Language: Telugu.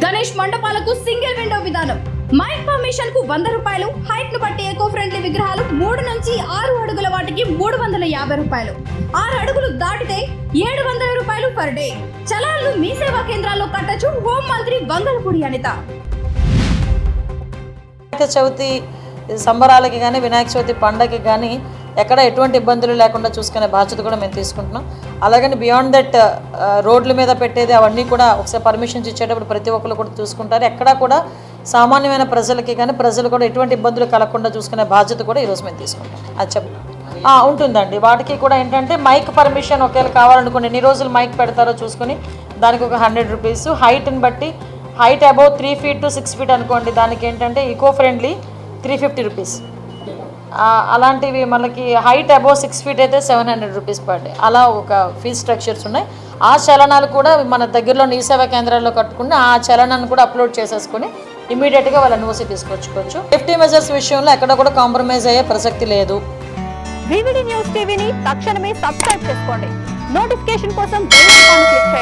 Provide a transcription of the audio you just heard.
గణేష్ మండపాలకు సింగిల్ విండో విధానం. మైక్ పర్మిషన్కు వంద రూపాయలు హైట్ను బట్టి ఎకో ఫ్రెండ్లీ విగ్రహాలు మూడు నుంచి ఆరు అడుగుల వాటికి మూడు వందల యాభై రూపాయలు. ఆరు అడుగులు దాటితే ఏడు వందల రూపాయలు పర్ డే చలాలను మీ సేవా కేంద్రాల్లో కట్టచ్చు హోం మంత్రి వంగలపూడి అనిత. చవితి సంబరాలకి కానీ వినాయక చవితి పండగకి కానీ ఎక్కడ ఎటువంటి ఇబ్బందులు లేకుండా చూసుకునే బాధ్యత కూడా మేము తీసుకుంటున్నాం. అలాగని బియాండ్ దట్ uh, రోడ్ల మీద పెట్టేది అవన్నీ కూడా ఒకసారి పర్మిషన్స్ ఇచ్చేటప్పుడు ప్రతి ఒక్కరు కూడా చూసుకుంటారు. ఎక్కడా కూడా సామాన్యమైన ప్రజలకి కానీ ప్రజలు కూడా ఎటువంటి ఇబ్బందులు కలగకుండా చూసుకునే బాధ్యత కూడా ఈరోజు మేము తీసుకుంటాం. అది చెప్ ఉంటుందండి. వాటికి కూడా ఏంటంటే మైక్ పర్మిషన్ ఒకవేళ కావాలనుకోండి ఎన్ని రోజులు మైక్ పెడతారో చూసుకుని దానికి ఒక హండ్రెడ్ రూపీస్ హైట్ని బట్టి height above three feet to six feet అనుకోండి దానికి ఏంటంటే eco friendly three fifty rupees అలాంటివి మనకి హైట్ అబౌవ్ సిక్స్ ఫీట్ అయితే seven hundred rupees per day అలా ఒక ఫీజ్ స్ట్రక్చర్స్ ఉన్నాయి. ఆ చలనాలు కూడా మన దగ్గరలో నీ సేవా కేంద్రాల్లో కట్టుకుని ఆ చలనాన్ని కూడా అప్లోడ్ చేసేసుకొని ఇమీడియట్గా వాళ్ళ ఎన్ఓసి తీసుకొచ్చుకోవచ్చు సేఫ్టీ మెజర్స్ విషయంలో ఎక్కడ కూడా కాంప్రమైజ్ అయ్యే ప్రసక్తి లేదు. న్యూస్ టీవీని తక్షణమే సబ్స్క్రైబ్ చేసుకోండి. నోటిఫికేషన్ కోసం క్లిక్ చేయండి.